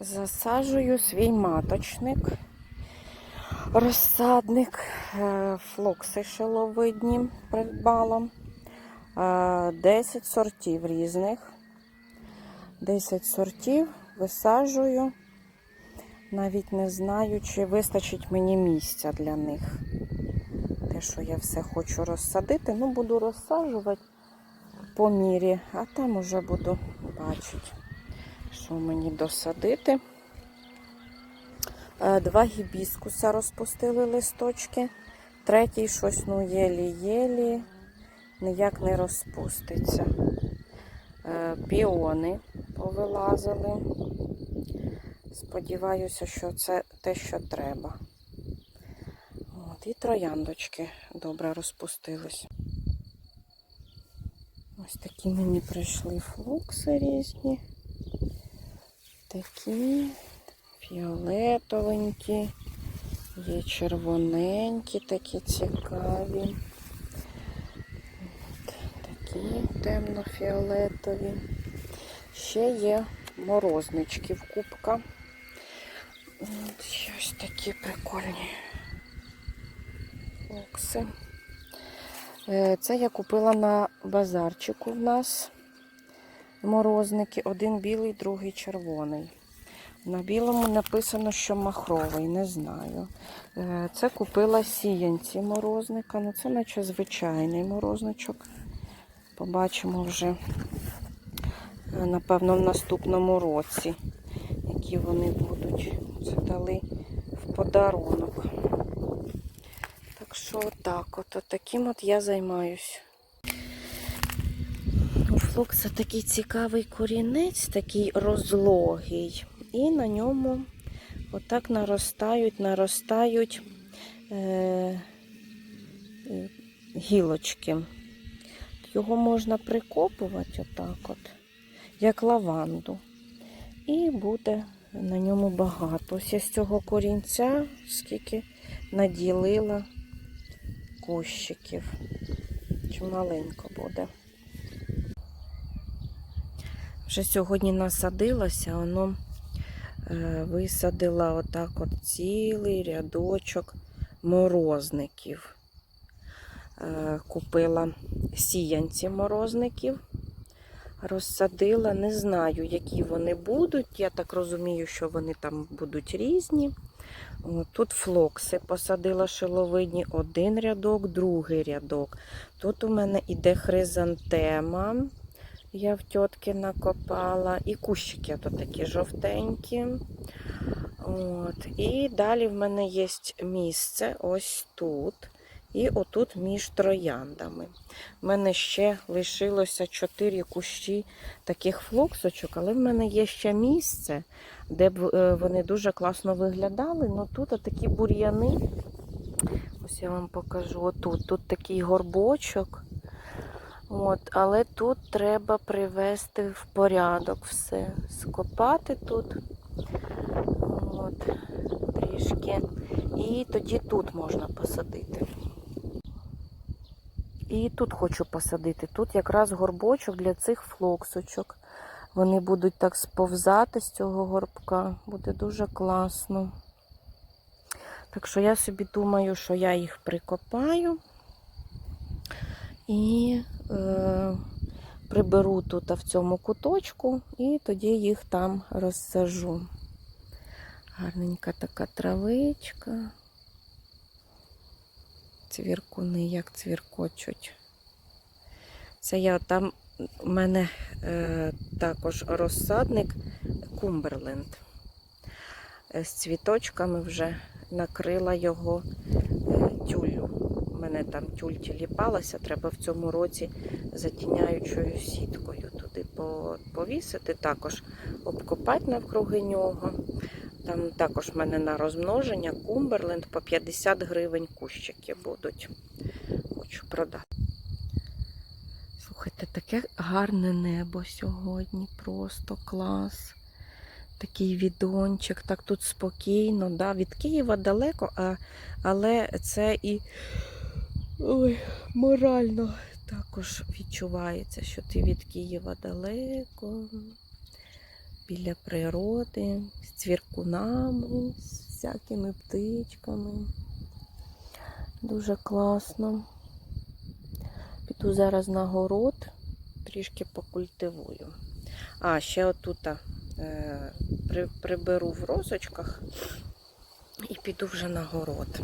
Засаджую свій маточник, розсадник, е, флокси шиловидні придбала. Е, 10 сортів різних. 10 сортів висаджую. Навіть не знаю, чи вистачить мені місця для них. Те, що я все хочу розсадити, ну буду розсаджувати по мірі, а там уже буду бачити, що мені досадити. Е, Два гібіскуса розпустили листочки. Третій щось, ну, єлі-єлі, ніяк не розпуститься. Е, Піони повилазили. Сподіваюся, що це те, що треба. От, і трояндочки добре розпустились. Ось такі мені прийшли флукси різні. Такі фіолетовенькі, є червоненькі, такі цікаві. Такі темно-фіолетові. Ще є морознички в кубка. Ось такі прикольні флокси. Е, Це я купила на базарчику в нас морозники. Один білий, другий червоний. На білому написано, що махровий, не знаю. Е, Це купила сіянці морозника. Ну, це наче звичайний морозничок. Побачимо вже, е, напевно, в наступному році, які вони будуть. Це дали в подарунок. Так що отак, от, от таким от я займаюсь. У флокса такий цікавий корінець, такий розлогий. І на ньому отак наростають, наростають е, е, гілочки. Його можна прикопувати отак от, як лаванду. І буде на ньому багато. Ось я з цього корінця, скільки наділила кущиків. Чималенько буде. Вже сьогодні насадилася, воно е, висадила отак от цілий рядочок морозників. Е, купила сіянці морозників, розсадила, не знаю, які вони будуть. Я так розумію, що вони там будуть різні. Тут флокси посадила шиловидні, один рядок, другий рядок. Тут у мене іде хризантема. Я в тітки накопала. І кущики тут такі жовтенькі. От. І далі в мене є місце ось тут. І отут між трояндами. У мене ще лишилося 4 кущі таких флоксочок, але в мене є ще місце, де б е, вони дуже класно виглядали. Ну тут такі бур'яни. Ось я вам покажу. Отут. Тут такий горбочок. От, але тут треба привести в порядок все. Скопати тут. От, трішки. І тоді тут можна посадити. І тут хочу посадити. Тут якраз горбочок для цих флоксочок. Вони будуть так сповзати з цього горбка. Буде дуже класно. Так що я собі думаю, що я їх прикопаю і приберу тут в цьому куточку, і тоді їх там розсажу. Гарненька така травичка. Цвіркуни, як цвіркочуть. Це я там у мене е, також розсадник Кумберленд. Е, З цвіточками вже накрила його е, тюллю. У мене там тюль тіліпалася, треба в цьому році затіняючою сіткою туди повісити, також обкопати навкруги нього. Там також в мене на розмноження Кумберленд по 50 гривень кущики будуть. Хочу продати. Слухайте, таке гарне небо сьогодні, просто клас. Такий відончик, так тут спокійно. Да? Від Києва далеко, а, але це і ой, морально також відчувається, що ти від Києва далеко. біля природи, з цвіркунами, з всякими птичками. Дуже класно. Піду зараз на город, трішки покультивую. А, ще отут е, при, приберу в розочках і піду вже на город.